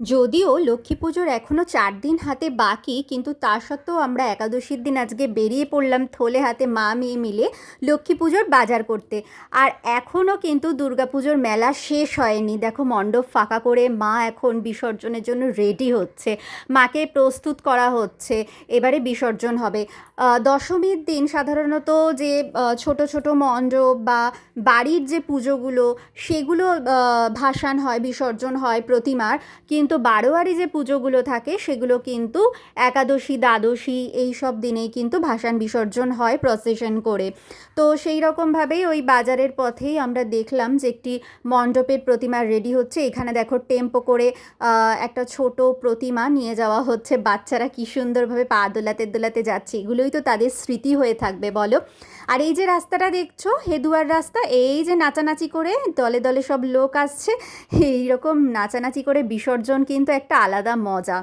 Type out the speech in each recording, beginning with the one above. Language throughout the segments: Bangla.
যদিও লক্ষ্মী পুজোর এখনও চার দিন হাতে বাকি, কিন্তু তা সত্ত্বেও আমরা একাদশীর দিন আজকে বেরিয়ে পড়লাম থলে হাতে মা মেয়ে মিলে লক্ষ্মী পুজোর বাজার করতে। আর এখনও কিন্তু পুজোর মেলা শেষ হয়নি। দেখো মণ্ডপ ফাঁকা করে মা এখন বিসর্জনের জন্য রেডি হচ্ছে। মাকে প্রস্তুত করা হচ্ছে। এবারে বিসর্জন হবে। দশমীর দিন সাধারণত যে ছোট ছোট মণ্ডপ বা বাড়ির যে পুজোগুলো, সেগুলো ভাসান হয়, বিসর্জন হয় প্রতিমার। কিন্তু বারোয়ারি যে পুজোগুলো থাকে, সেগুলো কিন্তু একাদশী, দ্বাদশী এই সব দিনেই কিন্তু ভাসান বিসর্জন হয় প্রসেশন করে। তো সেই রকমভাবেই ওই বাজারের পথেই আমরা দেখলাম যে একটি মণ্ডপের প্রতিমা রেডি হচ্ছে। এখানে দেখো টেম্পো করে একটা ছোট প্রতিমা নিয়ে যাওয়া হচ্ছে। বাচ্চারা কি সুন্দরভাবে পা দোলাতে দোলাতে যাচ্ছে। এগুলোই তো তাদের স্মৃতি হয়ে থাকবে, বলো। আর এই যে রাস্তাটা দেখছ, হেদুয়ার রাস্তা, এই যে নাচানাচি করে দলে দলে সব লোক আসছে, এইরকম নাচানাচি করে বিসর্জন কিন্তু একটা আলাদা মজা।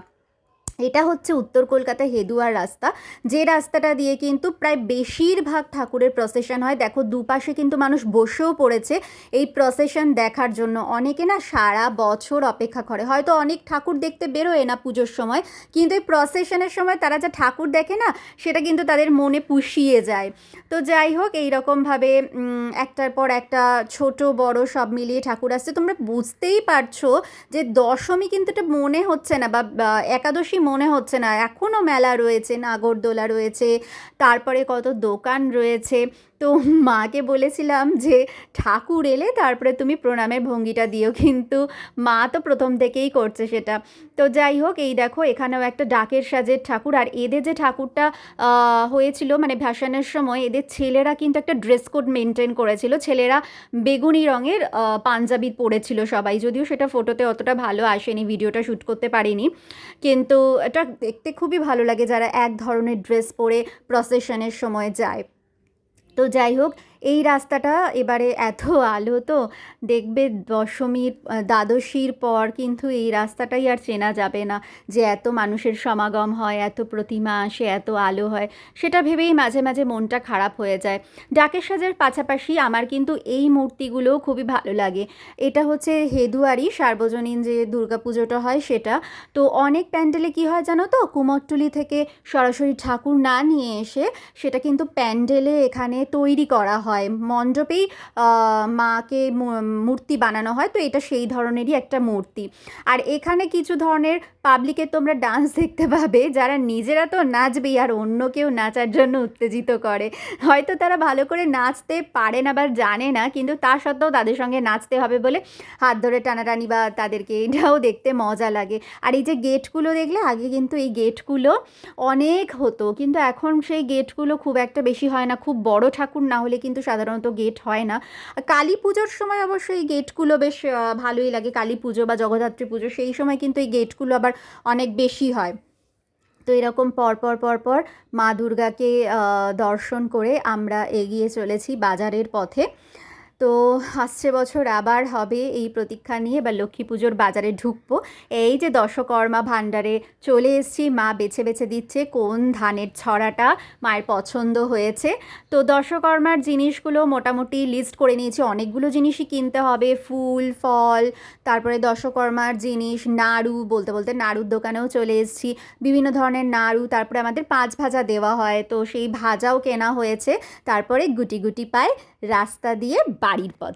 এটা হচ্ছে উত্তর কলকাতা হেদুয়ার রাস্তা। যে রাস্তাটা দিয়ে কিন্তু প্রায় বেশিরভাগ ঠাকুরের প্রসেশন হয়। দেখো, দুপাশে কিন্তু মানুষ বসেও পড়েছে। এই প্রসেশন দেখার জন্য অনেকে না সারা বছর অপেক্ষা করে। হয়তো অনেক ঠাকুর দেখতে বেরোয় না পুজোর সময়, কিন্তু এই প্রসেশনের সময় তারা যা ঠাকুর দেখে না, সেটা কিন্তু তাদের মনে পুষিয়ে যায়। তো যাই হোক এই রকমভাবে একটার পর একটা ছোট, বড় সব মিলিয়ে ঠাকুর আসছে। তোমরা বুঝতেই পারছ যে দশমী কিন্তু এটা মনে হচ্ছে না বা বা, একাদশী মনে হচ্ছে না। এখনও মেলা রয়েছে নাগরদোলা রয়েছে তারপরে কত দোকান রয়েছে। তো মাকে বলেছিলাম যে, ঠাকুর এলে তারপরে তুমি প্রণামের ভঙ্গিটা দিও। কিন্তু মা তো প্রথম থেকেই করছে সেটা। তো যাই হোক, এই দেখো, এখানেও একটা ডাকের সাজের ঠাকুর। আর এদের যে ঠাকুরটা হয়েছিল মানে ভাসানের সময়, এদের ছেলেরা কিন্তু একটা ড্রেস কোড মেনটেন করেছিল। ছেলেরা বেগুনি রঙের পাঞ্জাবি পরেছিল সবাই। যদিও সেটা ফটোতে অতটা ভালো আসেনি, ভিডিওটা শ্যুট করতে পারিনি। কিন্তু এটা দেখতে খুবই ভালো লাগে যারা এক ধরনের ড্রেস পরে প্রসেশনের সময় যায়। তো যাই হোক এই রাস্তাটা এবারে এত আলো, তো দেখবে দশমীর দ্বাদশীর পর কিন্তু এই রাস্তাটাই আর চেনা যাবে না যে এত মানুষের সমাগম হয়, এত প্রতিমা আসে, এত আলো হয়। সেটা ভেবেই মাঝে মাঝে মনটা খারাপ হয়ে যায়। ডাকের সাজের পাশাপাশি আমার কিন্তু এই মূর্তিগুলোও খুবই ভালো লাগে। এটা হচ্ছে হেদুয়ারি, সার্বজনীন যে দুর্গাপুজোটা হয় সেটা। তো অনেক প্যান্ডেলে কি হয় জানো তো, কুমোরটুলি থেকে সরাসরি ঠাকুর না নিয়ে এসে সেটা কিন্তু প্যান্ডেলে এখানে তৈরি করা হয়। মণ্ডপেই মাকে মূর্তি বানানো হয়, তো এটা সেই ধরনেরই একটা মূর্তি। আর এখানে কিছু ধরনের পাবলিকের তোমরা ডান্স দেখতে পাবে, যারা নিজেরা তো নাচবেই আর অন্য কেউ নাচার জন্য উত্তেজিত করে। হয়তো তারা ভালো করে নাচতে পারে না বা জানে না, কিন্তু তা সত্ত্বেও তাদের সঙ্গে নাচতে হবে বলে হাত ধরে টানাটানি বা তাদেরকে এটাও দেখতে মজা লাগে। আর এই যে গেটগুলো দেখলে, আগে কিন্তু এই গেটগুলো অনেক হতো, কিন্তু এখন সেই গেটগুলো খুব একটা বেশি হয় না। খুব বড় ঠাকুর না হলে কিন্তু সাধারণত গেট হয় না। কালী পুজোর সময় অবশ্য এই গেটগুলো বেশ ভালোই লাগে। কালী পুজো বা জগদ্ধাত্রী পুজো, সেই সময় কিন্তু এই গেটগুলো আবার অনেক বেশি হয়। তো এরকম পরপর পরপর মা দুর্গাকে দর্শন করে আমরা এগিয়ে চলেছি বাজারের পথে। তো আসছে বছর আবার হবে এই প্রতীক্ষা নিয়ে বা লক্ষ্মী পুজোর বাজারে ঢুকবো। এই যে দশকর্মা ভাণ্ডারে চলে এসেছি, মা বেছে বেছে দিচ্ছে কোন ধানের ছড়াটা মায়ের পছন্দ হয়েছে। তো দশকর্মার জিনিসগুলো মোটামুটি লিস্ট করে নিয়েছি, অনেকগুলো জিনিসই কিনতে হবে, ফুল, ফল, তারপরে দশকর্মার জিনিস, নাড়ু, বলতে বলতে নাড়ুর দোকানেও চলে এসেছি। বিভিন্ন ধরনের নাড়ু, তারপরে আমাদের পাঁচ ভাজা দেওয়া হয়, তো সেই ভাজাও কেনা হয়েছে, তারপরে গুটি গুটি পায় রাস্তা দিয়ে বাড়ির পথ।